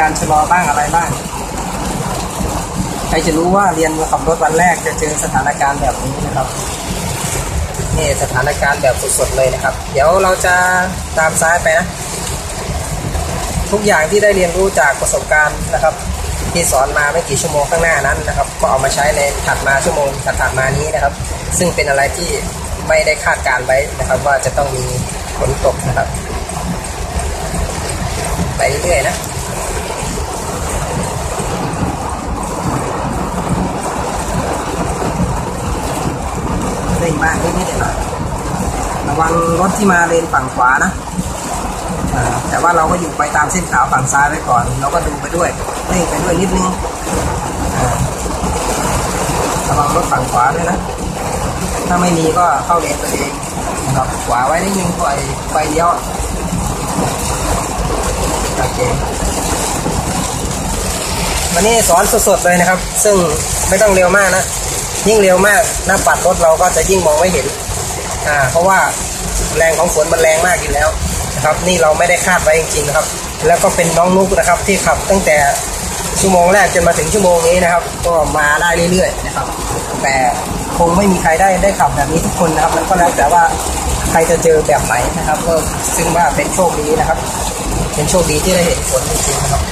การชะลอบ้างอะไรบ้าง ใครจะรู้ว่าเรียนขับรถวันแรกจะเจอสถานการณ์แบบนี้นะครับนี่สถานการณ์แบบสดๆเลยนะครับ เดี๋ยวเราจะตามซ้ายไปนะ ทุกอย่างที่ได้เรียนรู้จากประสบการณ์นะครับ ที่สอนมาไม่กี่ชั่วโมงข้างหน้านั้นนะครับ ก็เอามาใช้ในถัดมาชั่วโมงถัดมานี้นะครับ ซึ่งเป็นอะไรที่ไม่ได้คาดการไว้นะครับ ว่าจะต้องมีฝนตกนะครับ ไปเรื่อยๆนะเร่งมากนิดๆหน่อยๆ รถที่มาเลนฝั่งขวานะแต่ว่าเราก็อยู่ไปตามเส้นขาวฝั่งซ้ายไว้ก่อน เราก็ดูไปด้วยเร่งไปด้วยนิดนึงอ่าระวังรถฝั่งขวาด้วยนะ ถ้าไม่มีก็เข้าเลนตัวเองนะครับขวาไว้นิดนึงปล่อยไฟเลี้ยวโอเควันนี้สอนสดๆเลยนะครับ ซึ่งไม่ต้องเร็วมากนะ ยิ่งเร็วมากหน้าปัดรถเราก็จะยิ่งมองไม่เห็น อ่า เพราะว่า แรงของฝนมันแรงมากอยู่แล้วนะครับ นี่เราไม่ได้คาดไว้จริงๆนะครับ แล้วก็เป็นน้องนุกนะครับที่ขับตั้งแต่ชั่วโมงแรกจนมาถึงชั่วโมงนี้นะครับ ก็มาได้เรื่อยๆนะครับ แต่คงไม่มีใครได้ได้ขับแบบนี้ทุกคนนะครับมันก็แล้วแต่ว่าใครจะเจอแบบไหนนะครับ ก็ซึ่งว่าเป็นโชคดีนะครับ เป็นโชคดีที่ได้เห็นฝนจริงๆนะครับ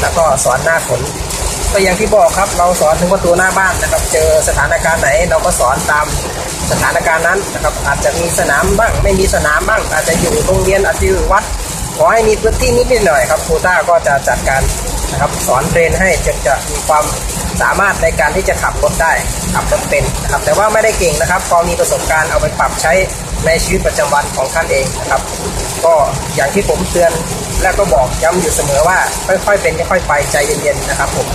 แล้วก็สอนหน้าฝนก็อย่างที่บอกครับ เราสอนถึงประตูหน้าบ้านนะครับ เจอสถานการณ์ไหนเราก็สอนตาม สถานการณ์นั้นนะครับอาจจะมีสนามบ้าง ไม่มีสนามบ้าง อาจจะอยู่โรงเรียนอาจจะอยู่วัด ขอให้มีพื้นที่นิดๆหน่อยครับครูต้าก็จะจัดการนะครับสอนเทรนให้จนจะมีความสามารถในการที่จะขับรถได้ขับรถเป็นนะครับแต่ว่าไม่ได้เก่งนะครับพอมีประสบการณ์เอาไปปรับใช้ในชีวิตประจำวันของท่านเองนะครับ ก็อย่างที่ผมเตือนและก็บอกย้ำอยู่เสมอว่าค่อยๆเป็นค่อยๆไปใจเย็นๆนะครับผม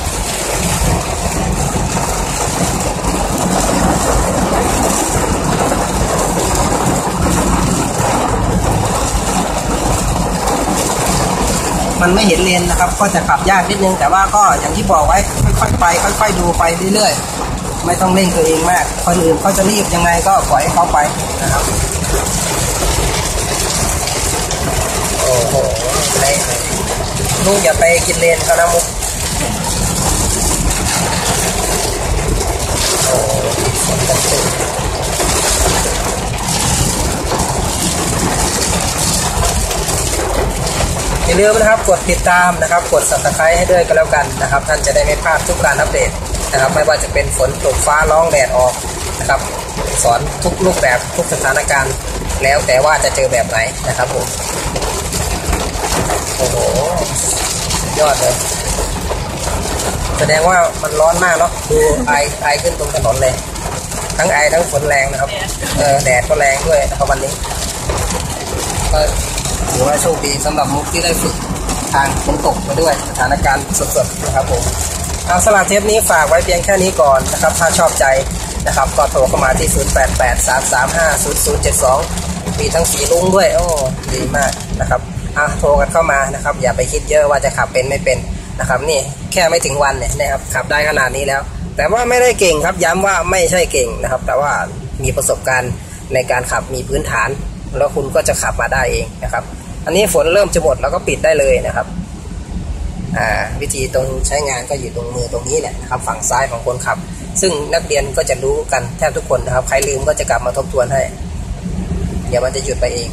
มันไม่เห็นเลนนะครับ ก็จะขับยากนิดนึง แต่ว่าก็อย่างที่บอกไว้ค่อยๆไปค่อยๆดูไปเรื่อยๆ ไม่ต้องเร่งตัวเองมาก คนอื่นเขาจะรีบยังไงก็ปล่อยให้เขาไปนะครับโอ้โหเละลูกอย่าไปกินเลนเขานะมุกโอ้ฝนตกตึกอย่าลืมนะครับกดติดตามนะครับ กด subscribe ให้ด้วยก็แล้วกันนะครับ ท่านจะได้ไม่พลาดทุกการอัปเดตนะครับ ไม่ว่าจะเป็นฝนตกฟ้าร้องแดดออกนะครับ สอนทุกรูปแบบทุกสถานการณ์ แล้วแต่ว่าจะเจอแบบไหนนะครับผมโอ้โหยอดเลยแสดงว่ามันร้อนมากเนาะดูไอไอขึ้นตรงถนนเลย ทั้งไอทั้งฝนแรงนะครับเออแดดก็แรงด้วยนะครับวันนี้ ถือว่าโชคดีสำหรับมุกที่ได้ฝึกทางฝนตกมาด้วยสถานการณ์สดๆนะครับผมเอาสำหรับเทปนี้ฝากไว้เพียงแค่นี้ก่อนนะครับ ถ้าชอบใจนะครับก็โทรเข้ามาที่ 0883350072 มีทั้งสีลุงด้วย โอ้ดีมากนะครับอะโทรกันเข้ามานะครับ อย่าไปคิดเยอะว่าจะขับเป็นไม่เป็นนะครับ นี่แค่ไม่ถึงวันเนี่ยนะครับขับได้ขนาดนี้แล้ว แต่ว่าไม่ได้เก่งครับย้ำว่าไม่ใช่เก่งนะครับ แต่ว่ามีประสบการณ์ในการขับมีพื้นฐาน แล้วคุณก็จะขับมาได้เองนะครับ อันนี้ฝนเริ่มจะหมดแล้วก็ปิดได้เลยนะครับอ่าวิธีตรงใช้งานก็อยู่ตรงมือตรงนี้แหละนะครับ ฝั่งซ้ายของคนขับ ซึ่งนักเรียนก็จะรู้กันแทบทุกคนนะครับ ใครลืมก็จะกลับมาทบทวนให้ เดี๋ยวมันจะหยุดไปเอง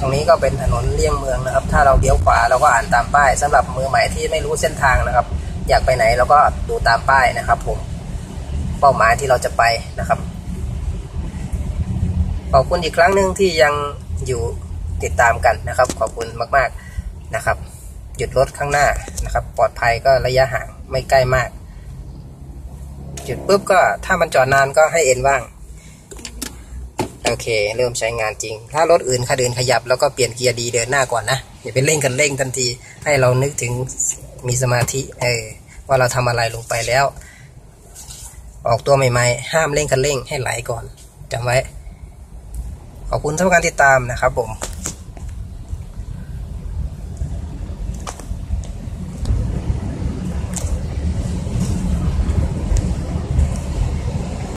ตรงนี้ก็เป็นถนนเลี่ยงเมืองนะครับ ถ้าเราเลี้ยวขวาเราก็อ่านตามป้ายสำหรับมือใหม่ที่ไม่รู้เส้นทางนะครับ อยากไปไหนเราก็ดูตามป้ายนะครับ ผมเป้าหมายที่เราจะไปนะครับขอบคุณอีกครั้งหนึ่งที่ยังอยู่ติดตามกันนะครับ ขอบคุณมากๆนะครับ หยุดรถข้างหน้านะครับ ปลอดภัยก็ระยะห่างไม่ใกล้มาก หยุดปุ๊บก็ถ้ามันจอดนานก็ให้เอ็นว่าง โอเค เริ่มใช้งานจริง ถ้ารถอื่นคันอื่นขยับแล้วก็เปลี่ยนเกียร์ดีเดินหน้าก่อนนะอย่าไปเร่งกันเร่งทันที ให้เรานึกถึงมีสมาธิเออว่าเราทำอะไรลงไปแล้ว ออกตัวใหม่ๆ ห้ามเร่งกันเร่งให้ไหลก่อนจำไว้ ขอบคุณทุกการติดตามนะครับผม